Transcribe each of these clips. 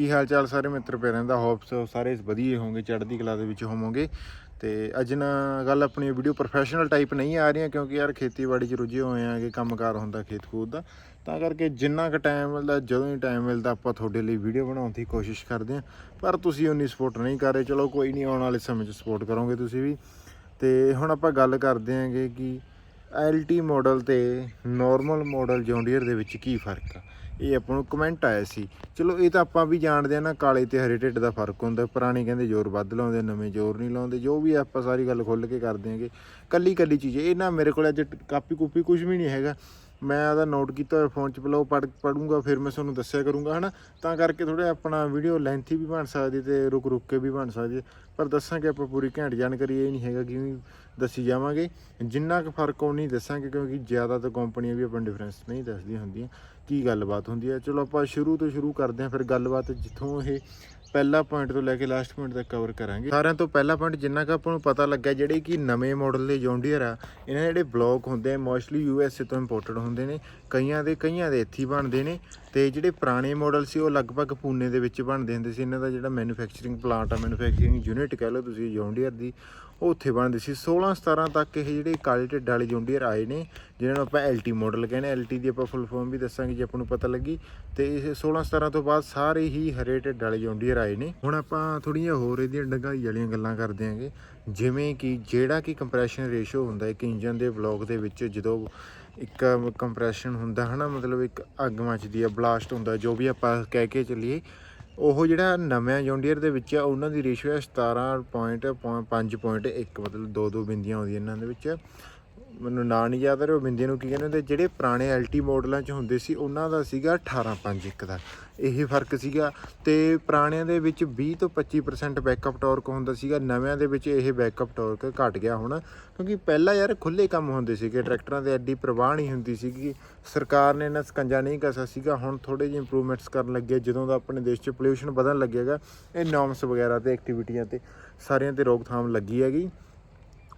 ਕੀ ਹਾਲ ਚਾਲ ਸਾਰੇ ਮਿੱਤਰ ਪਿਆਰਿਆਂ ਦਾ? ਹੋਪਸ ਸਾਰੇ ਵਧੀਆ ਹੋਵੋਗੇ, ਚੜ੍ਹਦੀ ਕਲਾ ਦੇ ਵਿੱਚ ਹੋਵੋਗੇ। ਤੇ ਅੱਜ ਨਾ ਗੱਲ ਆਪਣੀ ਵੀਡੀਓ ਪ੍ਰੋਫੈਸ਼ਨਲ ਟਾਈਪ ਨਹੀਂ ਆ ਰਹੀਆਂ ਕਿਉਂਕਿ ਯਾਰ ਖੇਤੀਬਾੜੀ 'ਚ ਰੁੱਝੇ ਹੋਏ ਆ ਕਿ ਕੰਮਕਾਰ ਹੁੰਦਾ ਖੇਤ ਖੂਦ ਦਾ। ਤਾਂ ਕਰਕੇ ਜਿੰਨਾ ਕੁ ਟਾਈਮ ਮਿਲਦਾ, ਜਦੋਂ ਹੀ ਟਾਈਮ ਮਿਲਦਾ ਆਪਾਂ ਤੁਹਾਡੇ ਲਈ ਵੀਡੀਓ ਬਣਾਉਣ ਦੀ ਕੋਸ਼ਿਸ਼ ਕਰਦੇ ਹਾਂ ਪਰ ਤੁਸੀਂ ਉਨੀ ਸਪੋਰਟ ਨਹੀਂ ਕਰ ਰਹੇ। ਚਲੋ ਕੋਈ ਨਹੀਂ, ਆਉਣ ਵਾਲੇ ਸਮੇਂ 'ਚ ਸਪੋਰਟ ਕਰੋਗੇ ਤੁਸੀਂ ਵੀ। ਤੇ ਹੁਣ ਆਪਾਂ ਗੱਲ ਕਰਦੇ ਹਾਂਗੇ ਕਿ ਐਲਟੀ ਮਾਡਲ ਤੇ ਨਾਰਮਲ ਮਾਡਲ ਜੌਂਡੀਅਰ ਦੇ ਵਿੱਚ ਕੀ ਫ਼ਰਕ ਆ? ਇਹ ਆਪਾਂ ਨੂੰ ਕਮੈਂਟ ਆਇਆ ਸੀ। ਚਲੋ, ਇਹ ਤਾਂ ਆਪਾਂ ਵੀ ਜਾਣਦੇ ਆ ਨਾ, ਕਾਲੇ ਤੇ ਹਰੇ ਢਿੱਡ ਦਾ ਫ਼ਰਕ ਹੁੰਦਾ। ਪੁਰਾਣੇ ਕਹਿੰਦੇ ਜ਼ੋਰ ਵੱਧ ਲਾਉਂਦੇ, ਨਵੇਂ ਜ਼ੋਰ ਨਹੀਂ ਲਾਉਂਦੇ। ਜੋ ਵੀ ਆਪਾਂ ਸਾਰੀ ਗੱਲ ਖੁੱਲ ਕੇ ਕਰਦੇ ਹਾਂਗੇ ਕੱਲੀ ਕੱਲੀ ਚੀਜ਼ ਇਹ ਨਾ ਮੇਰੇ ਕੋਲ ਅੱਜ ਕਾਪੀ ਕੂਪੀ ਕੁਝ ਵੀ ਨਹੀਂ ਹੈਗਾ। ਮੈਂ ਆਦਾ ਨੋਟ ਕੀਤਾ ਹੋਇਆ ਫੋਨ 'ਚ ਪਹਿਲਾਂ ਪੜ ਪੜੂੰਗਾ ਫਿਰ ਮੈਂ ਤੁਹਾਨੂੰ ਦੱਸਿਆ ਕਰੂੰਗਾ, ਹਨਾ? ਤਾਂ ਕਰਕੇ ਥੋੜਾ ਆਪਣਾ ਵੀਡੀਓ ਲੈਂਥੀ ਵੀ ਬਣ ਸਕਦੀ ਤੇ ਰੁਕ ਰੁਕ ਕੇ ਵੀ ਬਣ ਸਕਦੀ ਪਰ ਦੱਸਾਂਗੇ ਆਪਾਂ ਪੂਰੀ ਘੈਂਟ ਜਾਣਕਾਰੀ ਇਹ ਨਹੀਂ ਹੈਗਾ ਕਿ ਦੱਸੀ ਜਾਵਾਂਗੇ। ਜਿੰਨਾ ਕੁ ਫ਼ਰਕ ਉਹ ਨਹੀਂ ਦੱਸਾਂਗੇ, ਕਿਉਂਕਿ ਜ਼ਿਆਦਾ ਤਾਂ ਕੰਪਨੀਆਂ ਵੀ ਆਪਾਂ ਡਿਫਰੈਂਸ ਨਹੀਂ ਦੱਸਦੀਆਂ ਹੁੰਦੀਆਂ। ਕੀ ਗੱਲਬਾਤ ਹੁੰਦੀ ਹੈ? ਚਲੋ ਆਪਾਂ ਸ਼ੁਰੂ ਤੋਂ ਸ਼ੁਰੂ ਕਰਦੇ ਹਾਂ, ਫਿਰ ਗੱਲਬਾਤ ਜਿੱਥੋਂ ਇਹ ਪਹਿਲਾ ਪੁਆਇੰਟ ਤੋਂ ਲੈ ਕੇ ਲਾਸਟ ਪੁਆਇੰਟ ਤੱਕ ਕਵਰ ਕਰਾਂਗੇ। ਸਾਰਿਆਂ ਤੋਂ ਪਹਿਲਾ ਪੁਆਇੰਟ ਜਿੰਨਾ ਕੁ ਆਪਾਂ ਨੂੰ ਪਤਾ ਲੱਗਾ ਜਿਹੜੇ ਕਿ ਨਵੇਂ ਮਾਡਲ ਦੇ ਜੌਂਡੀਅਰ ਆ, ਇਹਨਾਂ ਦੇ ਜਿਹੜੇ ਬਲੌਕ ਹੁੰਦੇ ਆ ਮੋਸਟਲੀ ਯੂ ਐਸ ਏ ਤੋਂ ਇੰਪੋਰਟਡ ਹੁੰਦੇ ਨੇ, ਕਈਆਂ ਦੇ ਕਈਆਂ ਦੇ ਇੱਥੇ ਹੀ ਬਣਦੇ ਨੇ ਤੇ ਜਿਹੜੇ ਪੁਰਾਣੇ ਮਾਡਲ ਸੀ, ਉਹ ਲਗਭਗ ਪੂਨੇ ਦੇ ਵਿੱਚ ਬਣਦੇ ਹੁੰਦੇ ਸੀ। ਇਹਨਾਂ ਦਾ ਜਿਹੜਾ ਮੈਨੂਫੈਕਚਰਿੰਗ ਪਲਾਂਟ ਆ ਮੈਨੂਫੈਕਚਰਿੰਗ ਯੂਨਿਟ ਕਹਿ ਲਓ ਤੁਸੀਂ ਜੌਂਡੀਅਰ ਦੀ ਉਹ ਉੱਥੇ ਬਣਦੇ ਸੀ। 16 17 ਤੱਕ ਇਹ ਜਿਹੜੇ ਕਾਲੇ ਢਿੱਡ ਵਾਲੇ ਜੌਂਡੀਅਰ ਆਏ ਨੇ ਜਿਹਨਾਂ ਨੂੰ ਆਪਾਂ ਐਲਟੀ ਮਾਡਲ ਕਹਿੰਦੇ ਐਲਟੀ ਦੀ ਆਪਾਂ ਫੁੱਲ ਫਾਰਮ ਵੀ ਦੱਸਾਂਗੇ ਜੇ ਆਪਾਂ ਨੂੰ ਪਤਾ ਲੱਗੀ। ਤੇ ਇਹ 16 17 ਤੋਂ ਬਾਅਦ ਸਾਰੇ ਹੀ ਹਰੇ ਢਿੱਡ ਵਾਲੇ ਜੌਂਡੀਅਰ ਆਏ ਨੇ। ਹੁਣ ਆਪਾਂ ਥੋੜੀਆਂ ਹੋਰ ਇਹਦੀਆਂ ਡੰਗਾਈ ਵਾਲੀਆਂ ਗੱਲਾਂ ਕਰਦੇ ਆਂਗੇ ਜਿਵੇਂ ਕਿ ਜਿਹੜਾ ਕਿ ਕੰਪਰੈਸ਼ਨ ਰੇਸ਼ੋ ਹੁੰਦਾ ਇੱਕ ਇੰਜਨ ਦੇ ਬਲੌਕ ਦੇ ਵਿੱਚ, ਜਦੋਂ ਇੱਕ ਕੰਪਰੈਸ਼ਨ ਹੁੰਦਾ ਹਨਾ, ਮਤਲਬ ਇੱਕ ਅੱਗ ਮੱਚਦੀ ਆ ਬਲਾਸਟ ਹੁੰਦਾ, ਜੋ ਵੀ ਆਪਾਂ ਕਹਿ ਕੇ ਚੱਲੀਏ। ਉਹ ਜਿਹੜਾ ਨਵੇਂ ਜੌਂਡੀਅਰ ਦੇ ਵਿੱਚ ਆ, ਉਹਨਾਂ ਦੀ ਰੇਸ਼ੋ ਹੈ 17.5.1 ਮਤਲਬ ਦੋ ਦੋ ਬਿੰਦੀਆਂ ਆਉਂਦੀਆਂ ਇਹਨਾਂ ਦੇ ਵਿੱਚ। ਮੈਨੂੰ ਨਾਂ ਨਹੀਂ ਯਾਦ ਆ ਰਿਹਾ, ਉਹ ਬਿੰਦੇ ਨੂੰ ਕੀ ਕਹਿੰਦੇ ਹੁੰਦੇ, ਜਿਹੜੇ ਪੁਰਾਣੇ ਐਲਟੀ ਮਾਡਲਾਂ 'ਚ ਹੁੰਦੇ ਸੀ, ਉਹਨਾਂ ਦਾ ਸੀਗਾ 18.5 ਦਾ। ਇਹ ਫ਼ਰਕ ਸੀਗਾ ਤੇ ਪੁਰਾਣਿਆਂ ਦੇ ਵਿੱਚ 20 ਤੋਂ 25% ਬੈਕਅਪ ਟਾਰਕ ਹੁੰਦਾ ਸੀਗਾ, ਨਵਿਆਂ ਦੇ ਵਿੱਚ ਇਹ ਬੈਕਅਪ ਟਾਰਕ ਘਟ ਗਿਆ ਹੁਣ, ਕਿਉਂਕਿ ਪਹਿਲਾਂ ਯਾਰ ਖੁੱਲੇ ਕੰਮ ਹੁੰਦੇ ਸੀਗੇ, ਟਰੈਕਟਰਾਂ ਦੇ ਐਡੀ ਪ੍ਰਵਾਹ ਨਹੀਂ ਹੁੰਦੀ ਸੀਗੀ, ਸਰਕਾਰ ਨੇ ਇਹਨਾਂ ਸਕੰਜਾ ਨਹੀਂ ਕਸਾ ਸੀਗਾ, ਹੁਣ ਥੋੜੇ ਜਿਹੇ ਇੰਪਰੂਵਮੈਂਟਸ ਕਰਨ ਲੱਗੇ, ਜਦੋਂ ਦਾ ਆਪਣੇ ਦੇਸ਼ 'ਚ ਪੋਲਿਊਸ਼ਨ ਵਧਣ ਲੱਗੇਗਾ ਇਹ ਨੋਰਮਸ ਵਗੈਰਾ ਤੇ ਐਕਟੀਵਿਟੀਆਂ ਤੇ ਸਾਰਿਆਂ ਤੇ ਰੋਕਥਾਮ ਲੱਗੀ ਹੈਗੀ।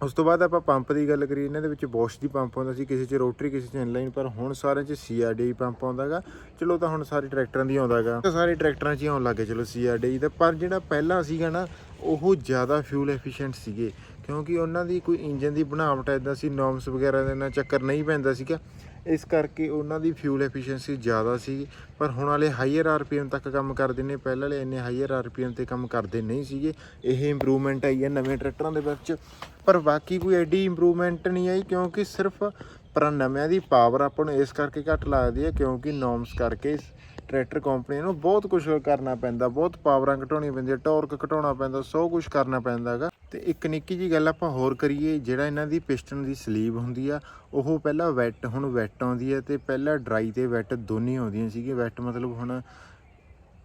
ਉਸ ਤੋਂ ਬਾਅਦ ਆਪਾਂ ਪੰਪ ਦੀ ਗੱਲ ਕਰੀਏ, ਇਹਨਾਂ ਦੇ ਵਿੱਚ ਬੋਸ਼ ਦੀ ਪੰਪ ਆਉਂਦਾ ਸੀ, ਕਿਸੇ 'ਚ ਰੋਟਰੀ, ਕਿਸੇ 'ਚ ਇਨਲਾਈਨ ਪਰ ਹੁਣ ਸਾਰਿਆਂ 'ਚ ਸੀਆਰਡੀ ਪੰਪ ਆਉਂਦਾਗਾ। ਚਲੋ ਤਾਂ ਹੁਣ ਸਾਰੇ ਟਰੈਕਟਰਾਂ ਦੀ ਆਉਂਦਾਗਾ। ਸਾਰੇ ਟਰੈਕਟਰਾਂ 'ਚ ਹੀ ਆਉਣ ਲੱਗੇ ਚਲੋ ਸੀਆਰਡੀ ਦਾ। ਪਰ ਜਿਹੜਾ ਪਹਿਲਾਂ ਸੀਗਾ ਨਾ, ਉਹ ਜ਼ਿਆਦਾ ਫਿਊਲ ਐਫੀਸ਼ੀਐਂਟ ਸੀਗੇ। ਕਿਉਂਕਿ ਉਹਨਾਂ ਦੀ ਕੋਈ ਇੰਜਨ ਦੀ ਬਣਾਵਟ ਐਦਾਂ ਸੀ ਨੋਰਮਸ ਵਗੈਰਾ ਦੇ ਨਾਲ ਚੱਕਰ ਨਹੀਂ ਪੈਂਦਾ ਸੀਗਾ। ਇਸ ਕਰਕੇ ਉਹਨਾਂ ਦੀ ਫਿਊਲ ਐਫੀਸ਼ੀਐਂਸੀ ਜ਼ਿਆਦਾ ਸੀ, ਪਰ ਹੁਣ ਵਾਲੇ ਹਾਈਅਰ ਆਰਪੀਐਮ ਤੱਕ ਕੰਮ ਕਰਦੇ ਨੇ, ਪਹਿਲਾਂ ਵਾਲੇ ਇੰਨੇ ਹਾਈਅਰ ਆਰਪੀਐਮ ਤੇ ਕੰਮ ਕਰਦੇ ਨਹੀਂ ਸੀਗੇ, ਇਹ ਇੰਪਰੂਵਮੈਂਟ ਆਈ ਹੈ ਨਵੇਂ ਟਰੈਕਟਰਾਂ ਦੇ ਵਿੱਚ। ਪਰ ਬਾਕੀ ਕੋਈ ਐਡੀ ਇੰਪਰੂਵਮੈਂਟ ਨਹੀਂ ਆਈ, ਕਿਉਂਕਿ ਸਿਰਫ ਪਰ ਨਵਿਆਂ ਦੀ ਪਾਵਰ ਆਪਾਂ ਨੂੰ ਇਸ ਕਰਕੇ ਘੱਟ ਲੱਗਦੀ ਹੈ, ਕਿਉਂਕਿ ਨੋਰਮਸ ਕਰਕੇ ਟਰੈਕਟਰ ਕੰਪਨੀ ਨੂੰ ਬਹੁਤ ਕੁਝ ਕਰਨਾ ਪੈਂਦਾ, ਬਹੁਤ ਪਾਵਰਾਂ ਘਟਾਉਣੀਆਂ ਪੈਂਦੀਆਂ ਟਾਰਕ ਘਟਾਉਣਾ ਪੈਂਦਾ, ਸੋ ਕੁਝ ਕਰਨਾ ਪੈਂਦਾ ਹੈਗਾ। ਤੇ ਇੱਕ ਨਿੱਕੀ ਜੀ ਗੱਲ ਆਪਾਂ ਹੋਰ ਕਰੀਏ, ਜਿਹੜਾ ਇਹਨਾਂ ਦੀ ਪਿਸਟਨ ਦੀ ਸਲੀਵ ਹੁੰਦੀ ਆ, ਉਹ ਪਹਿਲਾਂ ਵੈਟ ਹੁਣ ਵੈਟ ਆਉਂਦੀ ਹੈ ਤੇ ਪਹਿਲਾਂ ਡਰਾਈ ਤੇ ਵੈਟ ਦੋਨੇ ਆਉਂਦੀਆਂ ਸੀਗੀਆਂ। ਵੈਟ ਮਤਲਬ ਹੁਣ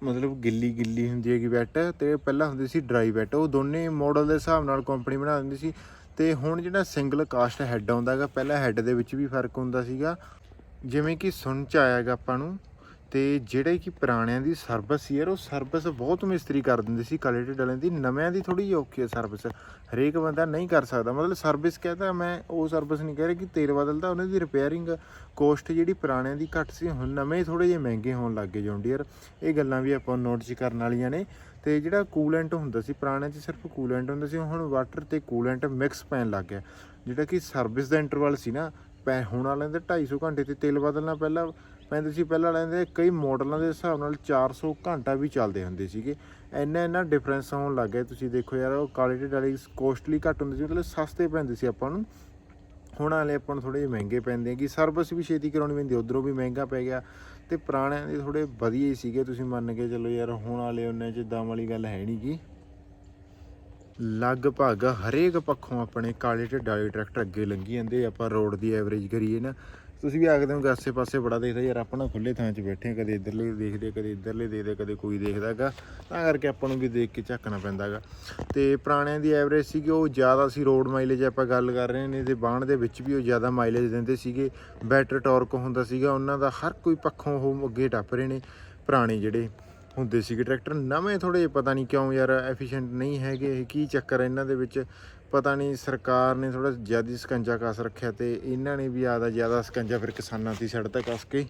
ਮਤਲਬ ਗਿੱਲੀ ਗਿੱਲੀ ਹੁੰਦੀ ਹੈਗੀ ਵੈਟ ਤੇ ਪਹਿਲਾਂ ਹੁੰਦੀ ਸੀ ਡਰਾਈ ਵੈਟ ਉਹ ਦੋਨੇ ਮਾਡਲ ਦੇ ਹਿਸਾਬ ਨਾਲ ਕੰਪਨੀ ਬਣਾ ਦਿੰਦੀ ਸੀ ਤੇ ਹੁਣ ਜਿਹੜਾ ਸਿੰਗਲ ਕਾਸਟ ਹੈੱਡ ਆਉਂਦਾ ਹੈਗਾ, ਪਹਿਲਾਂ ਹੈੱਡ ਦੇ ਵਿੱਚ ਵੀ ਫ਼ਰਕ ਹੁੰਦਾ ਸੀਗਾ। ਜਿਵੇਂ ਕਿ ਸੁਣ ਚ ਆਇਆਗਾ ਆਪਾਂ ਨੂੰ ਤੇ ਜਿਹੜੇ ਕਿ ਪੁਰਾਣਿਆਂ ਦੀ ਸਰਵਿਸ ਸੀ ਯਾਰ, ਉਹ ਸਰਵਿਸ ਬਹੁਤ ਮਿਸਤਰੀ ਕਰ ਦਿੰਦੇ ਸੀ ਕਾਲੇ ਢਿੱਡ ਵਾਲਿਆਂ ਦੀ। ਨਵਿਆਂ ਦੀ ਥੋੜੀ ਜਿਹੀ ਔਖੀ ਹੈ ਸਰਵਿਸ। ਹਰੇਕ ਬੰਦਾ ਨਹੀਂ ਕਰ ਸਕਦਾ। ਮਤਲਬ ਸਰਵਿਸ ਕਹਿੰਦਾ ਮੈਂ, ਉਹ ਸਰਵਿਸ ਨਹੀਂ ਕਹਿ ਰਿਹਾ ਕਿ ਤੇਲ ਬਦਲਦਾ, ਉਹਨਾਂ ਦੀ ਰਿਪੇਅਰਿੰਗ ਕੋਸਟ ਜਿਹੜੀ ਪੁਰਾਣਿਆਂ ਦੀ ਘੱਟ ਸੀ, ਹੁਣ ਨਵੇਂ ਥੋੜੇ ਜਿਹੇ ਮਹਿੰਗੇ ਹੋਣ ਲੱਗ ਗਏ ਜੌਂਡੀਅਰ ਇਹ ਗੱਲਾਂ ਵੀ ਆਪਾਂ ਨੋਟ 'ਚ ਕਰਨ ਵਾਲੀਆਂ ਨੇ। ਤੇ ਜਿਹੜਾ ਕੂਲੈਂਟ ਹੁੰਦਾ ਸੀ, ਪੁਰਾਣਿਆਂ 'ਚ ਸਿਰਫ ਕੂਲੈਂਟ ਹੁੰਦਾ ਸੀ, ਹੁਣ ਵਾਟਰ ਤੇ ਕੂਲੈਂਟ ਮਿਕਸ ਪੈਣ ਲੱਗ ਗਿਆ। ਜਿਹੜਾ ਕਿ ਸਰਵਿਸ ਦਾ ਇੰਟਰਵਲ ਸੀ ਨਾ, ਪੈ ਹੁਣ ਵਾਲਿਆਂ ਦੇ 250 ਘੰਟੇ ਤੇ ਤੇਲ ਬਦਲਣਾ ਪਹਿਲਾਂ ਪੈਂਦੇ ਸੀ ਪਹਿਲਾਂ ਲੈਂਦੇ ਕਈ ਮਾਡਲਾਂ ਦੇ ਹਿਸਾਬ ਨਾਲ 400 ਘੰਟਾ ਵੀ ਚੱਲਦੇ ਹੁੰਦੇ ਸੀਗੇ। ਇੰਨਾ ਇੰਨਾ ਡਿਫਰੈਂਸ ਹੋਣ ਲੱਗ ਗਿਆ। ਤੁਸੀਂ ਦੇਖੋ ਯਾਰ, ਉਹ ਕੁਆਲਿਟੀ ਵਾਲੀ ਕੋਸਟਲੀ ਘੱਟ ਹੁੰਦੀ ਸੀ, ਮਤਲਬ ਸਸਤੇ ਪੈਂਦੇ ਸੀ ਆਪਾਂ ਨੂੰ। ਹੁਣ ਵਾਲੇ ਆਪਾਂ ਨੂੰ ਥੋੜੇ ਜਿਹੇ ਮਹਿੰਗੇ ਪੈਂਦੇ ਆ, ਕਿ ਸਰਵਿਸ ਵੀ ਛੇਤੀ ਕਰਾਉਣੀ ਪੈਂਦੀ, ਉਧਰੋਂ ਵੀ ਮਹਿੰਗਾ ਪੈ ਗਿਆ। ਤੇ ਪੁਰਾਣਿਆਂ ਦੇ ਥੋੜੇ ਵਧੀਆ ਹੀ ਸੀਗੇ, ਤੁਸੀਂ ਮੰਨ ਕੇ ਚੱਲੋ ਯਾਰ, ਹੁਣ ਵਾਲੇ ਉਹਨੇ ਚ ਦਮ ਵਾਲੀ ਗੱਲ ਹੈ ਨਹੀਂ ਗੀ। ਲਗਭਗ ਹਰੇਕ ਪੱਖੋਂ ਆਪਣੇ ਕਾਲੇ ਢਿੱਡ ਵਾਲੇ ਟਰੈਕਟਰ ਅੱਗੇ ਲੰਘੀ ਜਾਂਦੇ, ਆਪਾਂ ਰੋਡ ਦੀ ਐਵਰੇਜ ਕਰੀਏ ਨਾ। ਤੁਸੀਂ ਵੀ ਆਖਦੇ ਹੋ ਕਿ ਆਸੇ ਪਾਸੇ ਬੜਾ ਦੇਖਦਾ ਯਾਰ, ਆਪਾਂ ਨਾ ਖੁੱਲੇ ਥਾਂ 'ਚ ਬੈਠੇ ਹਾਂ, ਕਦੇ ਇੱਧਰਲੇ ਦੇਖਦੇ ਕਦੇ ਇੱਧਰਲੇ ਦੇਖਦੇ ਕਦੇ ਕੋਈ ਦੇਖਦਾ ਹੈਗਾ। ਤਾਂ ਕਰਕੇ ਆਪਾਂ ਨੂੰ ਵੀ ਦੇਖ ਕੇ ਝੱਕਣਾ ਪੈਂਦਾ ਹੈਗਾ। ਤੇ ਪੁਰਾਣਿਆਂ ਦੀ ਐਵਰੇਜ ਸੀਗੀ, ਉਹ ਜ਼ਿਆਦਾ ਸੀ ਰੋਡ ਮਾਈਲੇਜ ਆਪਾਂ ਗੱਲ ਕਰ ਰਹੇ ਨੇ ਤੇ ਬਾਣ ਦੇ ਵਿੱਚ ਵੀ ਉਹ ਜ਼ਿਆਦਾ ਮਾਈਲੇਜ ਦਿੰਦੇ ਸੀਗੇ। ਬੈਟਰ ਟਾਰਕ ਹੁੰਦਾ ਸੀਗਾ, ਉਹਨਾਂ ਦਾ ਹਰ ਕੋਈ ਪੱਖੋਂ ਉਹ ਅੱਗੇ ਟੱਪ ਰਹੇ ਨੇ, ਪੁਰਾਣੇ ਜਿਹੜੇ ਹੁੰਦੇ ਸੀਗੇ ਟਰੈਕਟਰ ਨਵੇਂ ਥੋੜੇ ਪਤਾ ਨਹੀਂ ਕਿਉਂ ਯਾਰ ਐਫੀਸ਼ੀਐਂਟ ਨਹੀਂ ਹੈਗੇ, ਇਹ ਕੀ ਚੱਕਰ ਹੈ ਇਹਨਾਂ ਦੇ ਵਿੱਚ? ਪਤਾ ਨਹੀਂ ਸਰਕਾਰ ਨੇ ਥੋੜਾ ਜ਼ਿਆਦਾ ਸਕੰਜਾ ਕਸ ਰੱਖਿਆ ਤੇ ਇਹਨਾਂ ਨੇ ਵੀ ਆਦਾ ਜ਼ਿਆਦਾ ਸਕੰਜਾ ਫਿਰ ਕਿਸਾਨਾਂ ਦੀ ਸੜ ਛੱਡਤਾ ਕਸ ਕੇ।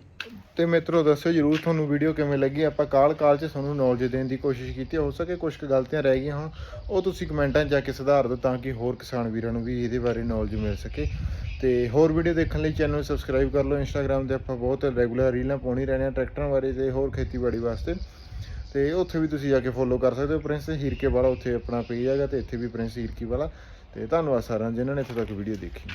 ਤੇ ਮਿੱਤਰੋ ਦੱਸਿਓ ਜਰੂਰ ਤੁਹਾਨੂੰ ਵੀਡੀਓ ਕਿਵੇਂ ਲੱਗੀ? ਆਪਾਂ ਕਾਲ ਕਾਲ 'ਚ ਤੁਹਾਨੂੰ ਨੌਲੇਜ ਦੇਣ ਦੀ ਕੋਸ਼ਿਸ਼ ਕੀਤੀ। ਹੋ ਸਕੇ ਕੁਝ ਕੁ ਗਲਤੀਆਂ ਰਹਿ ਗਈਆਂ ਹੋਣ, ਉਹ ਤੁਸੀਂ ਕਮੈਂਟਾਂ 'ਚ ਜਾ ਕੇ ਸੁਧਾਰ ਦਿਓ ਤਾਂ ਕਿ ਹੋਰ ਕਿਸਾਨ ਵੀਰਾਂ ਨੂੰ ਵੀ ਇਹਦੇ ਬਾਰੇ ਨੌਲੇਜ ਮਿਲ ਸਕੇ। ਤੇ ਹੋਰ ਵੀਡੀਓ ਦੇਖਣ ਲਈ ਚੈਨਲ ਨੂੰ ਸਬਸਕ੍ਰਾਈਬ ਕਰ ਲਓ। ਇੰਸਟਾਗ੍ਰam ਤੇ ਆਪਾਂ ਬਹੁਤ ਰੈਗੂਲਰ ਰੀਲਾਂ ਪਾਉਣੀ ਰਹਿੰਦੇ ਆ ਟਰੈਕਟਰਾਂ ਬਾਰੇ ਤੇ ਹੋਰ ਖੇਤੀਬਾੜੀ ਵਾਸਤੇ। ਤੇ ਉੱਥੇ ਵੀ ਤੁਸੀਂ ਜਾ ਕੇ ਫੋਲੋ ਕਰ ਸਕਦੇ ਹੋ ਪ੍ਰਿੰਸ ਹੀਰਕੇ ਵਾਲਾ, ਉੱਥੇ ਆਪਣਾ ਪੇਜ ਹੈਗਾ ਤੇ ਇੱਥੇ ਵੀ ਪ੍ਰਿੰਸ ਹੀਰਕੀ ਵਾਲਾ। ਤੇ ਧੰਨਵਾਦ ਸਾਰਿਆਂ ਜਿਨ੍ਹਾਂ ਨੇ ਇੱਥੇ ਤੱਕ ਵੀਡੀਓ ਦੇਖੀ।